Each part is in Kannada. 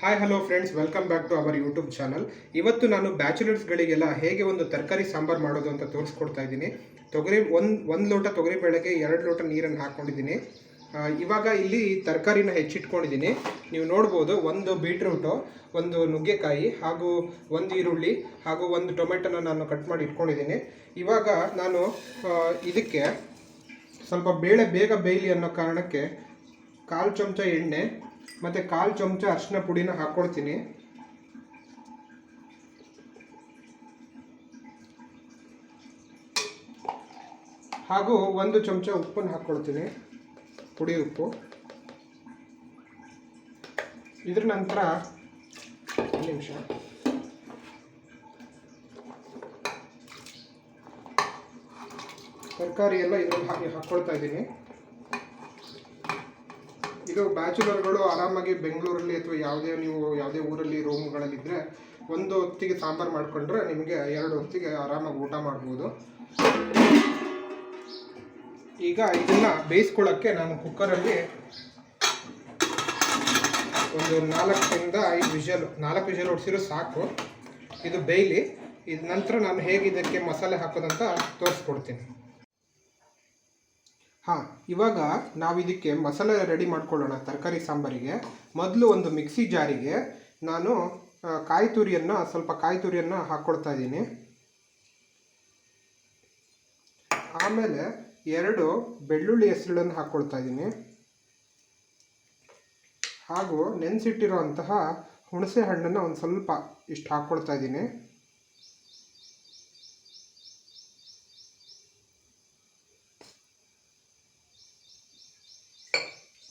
Hi hello friends welcome back to our YouTube channel ಇವತ್ತು ನಾನು ಬ್ಯಾಚುಲರ್ಸ್ಗಳಿಗೆಲ್ಲ ಹೇಗೆ ಒಂದು ತರಕಾರಿ ಸಾಂಬಾರು ಮಾಡೋದು ಅಂತ ತೋರಿಸ್ಕೊಡ್ತಾ ಇದ್ದೀನಿ. ತೊಗರಿ ಒಂದು ಒಂದು ಲೋಟ ತೊಗರಿ ಬೇಳೆಗೆ ಎರಡು ಲೋಟ ನೀರನ್ನು ಹಾಕ್ಕೊಂಡಿದ್ದೀನಿ. ಇವಾಗ ಇಲ್ಲಿ ತರಕಾರಿನ ಹೆಚ್ಚಿಟ್ಕೊಂಡಿದ್ದೀನಿ. ನೀವು ನೋಡ್ಬೋದು ಒಂದು ಬೀಟ್ರೂಟು, ಒಂದು ನುಗ್ಗೆಕಾಯಿ ಹಾಗೂ ಒಂದು ಈರುಳ್ಳಿ ಹಾಗೂ ಒಂದು ಟೊಮೆಟೊನ ನಾನು ಕಟ್ ಮಾಡಿ ಇಟ್ಕೊಂಡಿದ್ದೀನಿ. ಇವಾಗ ನಾನು ಇದಕ್ಕೆ ಸ್ವಲ್ಪ ಬೇಳೆ ಬೇಗ ಬೇಯಲಿ ಅನ್ನೋ ಕಾರಣಕ್ಕೆ ಕಾಲು ಚಮಚ ಎಣ್ಣೆ ಮತ್ತು ಕಾಲು ಚಮಚ ಅರಿಶಿನ ಪುಡಿನ ಹಾಕ್ಕೊಳ್ತೀನಿ ಹಾಗೂ ಒಂದು ಚಮಚ ಉಪ್ಪನ್ನು ಹಾಕ್ಕೊಳ್ತೀನಿ ಪುಡಿ ಉಪ್ಪು. ಇದ್ರ ನಂತರ ಒಂದು ನಿಮಿಷ. ತರಕಾರಿ ಎಲ್ಲ ಇದ್ರಲ್ಲಿ ಹಾಕಿ ಹಾಕ್ಕೊಳ್ತಾ ಇದ್ದೀನಿ. ಇದು ಬ್ಯಾಚುಲರ್ಗಳು ಆರಾಮಾಗಿ ಬೆಂಗಳೂರಲ್ಲಿ ಅಥವಾ ಯಾವುದೇ ನೀವು ಯಾವುದೇ ಊರಲ್ಲಿ ರೂಮ್ಗಳಲ್ಲಿದ್ದರೆ ಒಂದು ಹೊತ್ತಿಗೆ ಸಾಂಬಾರು ಮಾಡಿಕೊಂಡ್ರೆ ನಿಮಗೆ ಎರಡು ಹೊತ್ತಿಗೆ ಆರಾಮಾಗಿ ಊಟ ಮಾಡ್ಬೋದು. ಈಗ ಇದನ್ನು ಬೇಯಿಸ್ಕೊಳ್ಳೋಕ್ಕೆ ನಾನು ಕುಕ್ಕರಲ್ಲಿ ಒಂದು ನಾಲ್ಕರಿಂದ ಐದು ವಿಷಲ್, ನಾಲ್ಕು ವಿಷಲ್ ಹೊಡ್ಸಿರೋ ಸಾಕು. ಇದು ಬೇಯ್ಲಿ. ಇದು ನಂತರ ನಾನು ಹೇಗೆ ಇದಕ್ಕೆ ಮಸಾಲೆ ಹಾಕೋದಂತ ತೋರಿಸ್ಕೊಡ್ತೀನಿ. ಹಾಂ, ಇವಾಗ ನಾವು ಇದಕ್ಕೆ ಮಸಾಲೆ ರೆಡಿ ಮಾಡ್ಕೊಳ್ಳೋಣ, ತರಕಾರಿ ಸಾಂಬಾರಿಗೆ. ಮೊದಲು ಒಂದು ಮಿಕ್ಸಿ ಜಾರಿಗೆ ನಾನು ಕಾಯಿ ತುರಿಯನ್ನು, ಸ್ವಲ್ಪ ಕಾಯಿ ತುರಿಯನ್ನು ಹಾಕ್ಕೊಳ್ತಾ ಇದ್ದೀನಿ. ಆಮೇಲೆ ಎರಡು ಬೆಳ್ಳುಳ್ಳಿ ಹೆಸರುಗಳನ್ನು ಹಾಕ್ಕೊಳ್ತಾ ಇದ್ದೀನಿ. ಹಾಗೂ ನೆನೆಸಿಟ್ಟಿರುವಂತಹ ಹುಣಸೆ ಹಣ್ಣನ್ನು ಒಂದು ಸ್ವಲ್ಪ ಇಷ್ಟು ಹಾಕ್ಕೊಳ್ತಾ ಇದ್ದೀನಿ.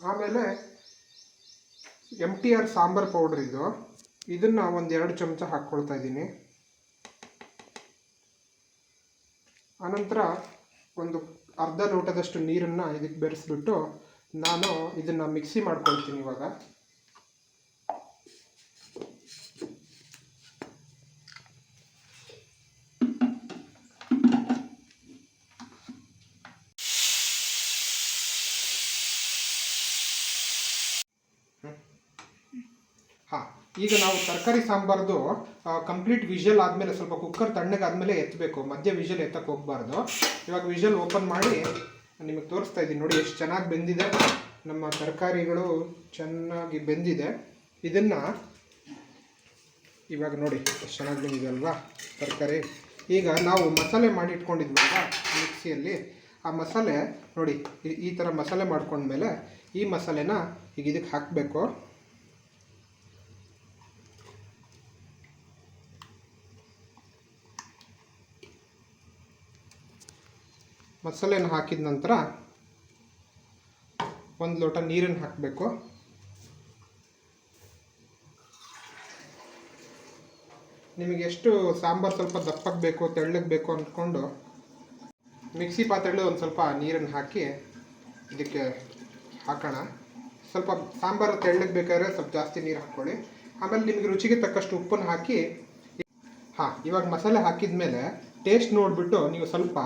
ಆಮೇಲೆ M T R sambar powder ಇದು. ಇದನ್ನು ಒಂದು ಎರಡು ಚಮಚ ಹಾಕ್ಕೊಳ್ತಾ ಇದ್ದೀನಿ. ಆನಂತರ ಒಂದು ಅರ್ಧ ಲೋಟದಷ್ಟು ನೀರನ್ನು ಇದಕ್ಕೆ ಬೆರೆಸ್ಬಿಟ್ಟು ನಾನು ಇದನ್ನು ಮಿಕ್ಸಿ ಮಾಡ್ಕೊಳ್ತೀನಿ ಇವಾಗ. ಈಗ ನಾವು ತರಕಾರಿ ಸಾಂಬಾರ್ದು ಕಂಪ್ಲೀಟ್ ವಿಷಲ್ ಆದಮೇಲೆ ಸ್ವಲ್ಪ ಕುಕ್ಕರ್ ತಣ್ಣಗಾದ್ಮೇಲೆ ಎತ್ತಬೇಕು ಮಧ್ಯ ವಿಷಲ್ ಎತ್ತಕ್ಕೆ ಹೋಗಬಾರ್ದು. ಇವಾಗ ವಿಷಲ್ ಓಪನ್ ಮಾಡಿ ನಿಮಗೆ ತೋರಿಸ್ತಾ ಇದ್ದೀನಿ. ನೋಡಿ, ಎಷ್ಟು ಚೆನ್ನಾಗಿ ಬೆಂದಿದೆ. ನಮ್ಮ ತರಕಾರಿಗಳು ಚೆನ್ನಾಗಿ ಬೆಂದಿದೆ. ಇದನ್ನು ಇವಾಗ ನೋಡಿ, ಎಷ್ಟು ಚೆನ್ನಾಗಿ ಬೆಂದಿದೆ ಅಲ್ವಾ ತರಕಾರಿ. ಈಗ ನಾವು ಮಸಾಲೆ ಮಾಡಿ ಇಟ್ಕೊಂಡಿದ್ವಲ್ಲ ಮಿಕ್ಸಿಯಲ್ಲಿ. ಆ ಮಸಾಲೆ ನೋಡಿ, ಈ ಥರ ಮಸಾಲೆ ಮಾಡ್ಕೊಂಡ್ಮೇಲೆ ಈ ಮಸಾಲೆನ ಈಗ ಇದಕ್ಕೆ ಹಾಕಬೇಕು. ಮಸಾಲೆನ ಹಾಕಿದ ನಂತರ ಒಂದು ಲೋಟ ನೀರನ್ನು ಹಾಕಬೇಕು. ನಿಮಗೆ ಎಷ್ಟು ಸಾಂಬಾರು ಸ್ವಲ್ಪ ದಪ್ಪಕ್ಕೆ ಬೇಕು, ತೆಳ್ಳಗೆ ಬೇಕು ಅಂದ್ಕೊಂಡು ಮಿಕ್ಸಿ ಪಾತ್ರೆಯಲ್ಲಿ ಒಂದು ಸ್ವಲ್ಪ ನೀರನ್ನು ಹಾಕಿ ಇದಕ್ಕೆ ಹಾಕೋಣ. ಸ್ವಲ್ಪ ಸಾಂಬಾರು ತೆಳ್ಳಗೆ ಬೇಕಾದ್ರೆ ಸ್ವಲ್ಪ ಜಾಸ್ತಿ ನೀರು ಹಾಕ್ಕೊಳ್ಳಿ. ಆಮೇಲೆ ನಿಮಗೆ ರುಚಿಗೆ ತಕ್ಕಷ್ಟು ಉಪ್ಪನ್ನು ಹಾಕಿ, ಹಾಂ, ಇವಾಗ ಮಸಾಲೆ ಹಾಕಿದ ಮೇಲೆ ಟೇಸ್ಟ್ ನೋಡಿಬಿಟ್ಟು ನೀವು ಸ್ವಲ್ಪ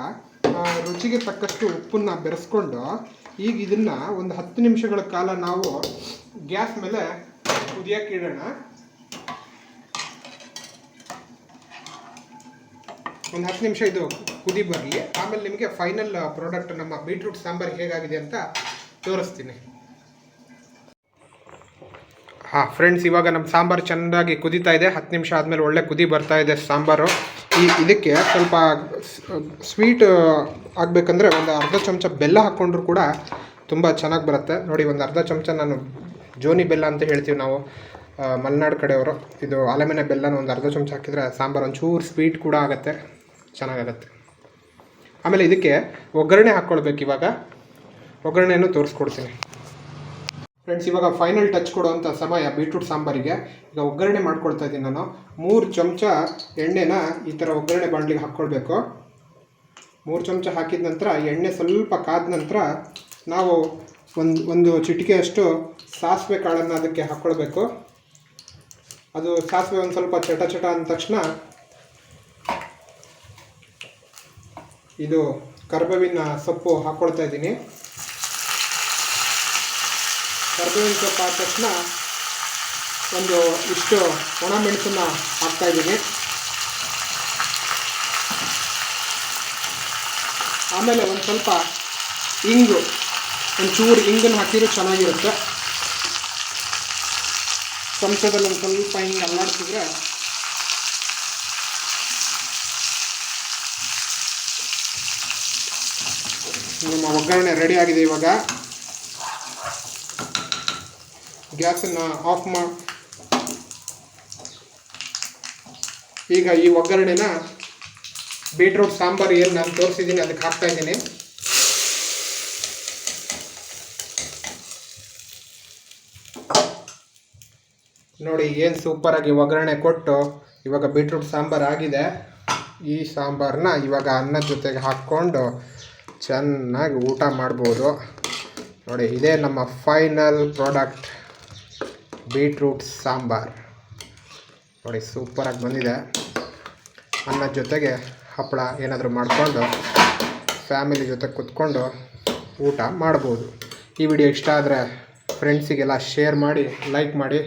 ರುಚಿಗೆ ತಕ್ಕಷ್ಟು ಉಪ್ಪನ್ನು ಬೆರೆಸ್ಕೊಂಡು, ಈಗ ಇದನ್ನು ಒಂದು ಹತ್ತು ನಿಮಿಷಗಳ ಕಾಲ ನಾವು ಗ್ಯಾಸ್ ಮೇಲೆ ಕುದಿಯಕ್ಕೆ ಇಡೋಣ. ಒಂದು ಹತ್ತು ನಿಮಿಷ ಇದು ಕುದಿ ಬರಲಿ. ಆಮೇಲೆ ನಿಮಗೆ ಫೈನಲ್ ಪ್ರಾಡಕ್ಟ್ ನಮ್ಮ ಬೀಟ್ರೂಟ್ ಸಾಂಬಾರು ಹೇಗಾಗಿದೆ ಅಂತ ತೋರಿಸ್ತೀನಿ. ಹಾಂ ಫ್ರೆಂಡ್ಸ್ ಇವಾಗ ನಮ್ಮ ಸಾಂಬಾರು ಚೆನ್ನಾಗಿ ಕುದೀತಾ ಇದೆ. ಹತ್ತು ನಿಮಿಷ ಆದಮೇಲೆ ಒಳ್ಳೆ ಕುದಿ ಬರ್ತಾ ಇದೆ ಸಾಂಬಾರು. ಈ ಇದಕ್ಕೆ ಸ್ವಲ್ಪ ಸ್ವೀಟ್ ಆಗಬೇಕಂದ್ರೆ ಒಂದು ಅರ್ಧ ಚಮಚ ಬೆಲ್ಲ ಹಾಕ್ಕೊಂಡ್ರು ಕೂಡ ತುಂಬ ಚೆನ್ನಾಗಿ ಬರುತ್ತೆ. ನೋಡಿ, ಒಂದು ಅರ್ಧ ಚಮಚ ನಾನು ಜೋನಿ ಬೆಲ್ಲ ಅಂತ ಹೇಳ್ತೀವಿ ನಾವು. ಮಲೆನಾಡು ಕಡೆಯವರು. ಇದು ಆಲಮೆನೆ ಬೆಲ್ಲನ ಒಂದು ಅರ್ಧ ಚಮಚ ಹಾಕಿದರೆ ಸಾಂಬಾರು ಒಂಚೂರು ಸ್ವೀಟ್ ಕೂಡ ಆಗುತ್ತೆ. ಚೆನ್ನಾಗಾಗತ್ತೆ. ಆಮೇಲೆ ಇದಕ್ಕೆ ಒಗ್ಗರಣೆ ಹಾಕ್ಕೊಳ್ಬೇಕು ಇವಾಗ. ಒಗ್ಗರಣೆಯನ್ನು ತೋರಿಸ್ಕೊಡ್ತೀನಿ. ಫ್ರೆಂಡ್ಸ್ ಇವಾಗ ಫೈನಲ್ ಟಚ್ ಕೊಡುವಂಥ ಸಮಯ ಬೀಟ್ರೂಟ್ ಸಾಂಬಾರಿಗೆ. ಈಗ ಒಗ್ಗರಣೆ ಮಾಡ್ಕೊಳ್ತಾ ಇದ್ದೀನಿ ನಾನು. ಮೂರು ಚಮಚ ಎಣ್ಣೆನ ಈ ಥರ ಒಗ್ಗರಣೆ ಬಾಣಲಿಗೆ ಹಾಕ್ಕೊಳ್ಬೇಕು. ಮೂರು ಚಮಚ ಹಾಕಿದ ನಂತರ ಎಣ್ಣೆ ಸ್ವಲ್ಪ ಕಾದ ನಂತರ ನಾವು ಒಂದು ಒಂದು ಚಿಟಿಕೆಯಷ್ಟು ಸಾಸಿವೆ ಕಾಳನ್ನು ಅದಕ್ಕೆ ಹಾಕ್ಕೊಳ್ಬೇಕು. ಅದು ಸಾಸಿವೆ ಒಂದು ಸ್ವಲ್ಪ ಚಟ ಚಟ ಅಂದ ತಕ್ಷಣ ಇದು ಕರ್ಬೇವಿನ ಸೊಪ್ಪು ಹಾಕ್ಕೊಳ್ತಾ ಇದ್ದೀನಿ. ಕರ್ಬೇವಿನ ಸೊಪ್ಪು ಆದ ತಕ್ಷಣ ಒಂದು ಇಷ್ಟು ಒಣ ಮೆಣಸನ್ನ ಹಾಕ್ತಾಯಿದ್ದೀನಿ ಆಮೇಲೆ ಒಂದು ಸ್ವಲ್ಪ ಇಂಗು ಒಂಚೂರು ಇಂಗನ್ನು ಹಾಕಿದ್ರೆ ಚೆನ್ನಾಗಿರುತ್ತೆ. ಚಮಚದಲ್ಲಿ ಒಂದು ಸ್ವಲ್ಪ ಹಿಂಗೆ ಅಲ್ಲಾಡ್ಸಿದ್ರೆ ನಮ್ಮ ಒಗ್ಗರಣೆ ರೆಡಿ ಆಗಿದೆ ಇವಾಗ. ಗ್ಯಾಸನ್ನು ಆಫ್ ಮಾ ಈಗ ಈ ಒಗ್ಗರಣೆನ ಬೀಟ್ರೂಟ್ ಸಾಂಬಾರು ಏನು ನಾನು ತೋರಿಸಿದ್ದೀನಿ ಅದಕ್ಕೆ ಹಾಕ್ತಾ ಇದ್ದೀನಿ. ನೋಡಿ, ಏನು ಸೂಪರಾಗಿ ಒಗ್ಗರಣೆ ಕೊಟ್ಟು ಇವಾಗ ಬೀಟ್ರೂಟ್ ಸಾಂಬಾರು ಆಗಿದೆ. ಈ ಸಾಂಬಾರನ್ನ ಇವಾಗ ಅನ್ನದ ಜೊತೆಗೆ ಹಾಕ್ಕೊಂಡು ಚೆನ್ನಾಗಿ ಊಟ ಮಾಡ್ಬೋದು. ನೋಡಿ, ಇದೇ ನಮ್ಮ ಫೈನಲ್ ಪ್ರಾಡಕ್ಟ್ ಬೀಟ್ರೂಟ್ ಸಾಂಬಾರ್. ನೋಡಿ, ಸೂಪರಾಗಿ ಬಂದಿದೆ. ಅನ್ನ ಜೊತೆಗೆ ಹಪ್ಪಳ ಏನಾದರೂ ಮಾಡಿಕೊಂಡು, ಫ್ಯಾಮಿಲಿ ಜೊತೆ ಕುತ್ಕೊಂಡು ಊಟ ಮಾಡ್ಬೋದು. ಈ ವಿಡಿಯೋ ಇಷ್ಟ ಆದರೆ ಫ್ರೆಂಡ್ಸಿಗೆಲ್ಲ ಶೇರ್ ಮಾಡಿ ಲೈಕ್ ಮಾಡಿ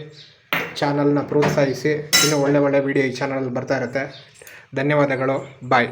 ಚಾನಲ್ನ ಪ್ರೋತ್ಸಾಹಿಸಿ. ಇನ್ನೂ ಒಳ್ಳೆ ಒಳ್ಳೆ ವಿಡಿಯೋ ಈ ಚಾನಲಲ್ಲಿ ಬರ್ತಾ ಇರುತ್ತೆ. ಧನ್ಯವಾದಗಳು. ಬಾಯ್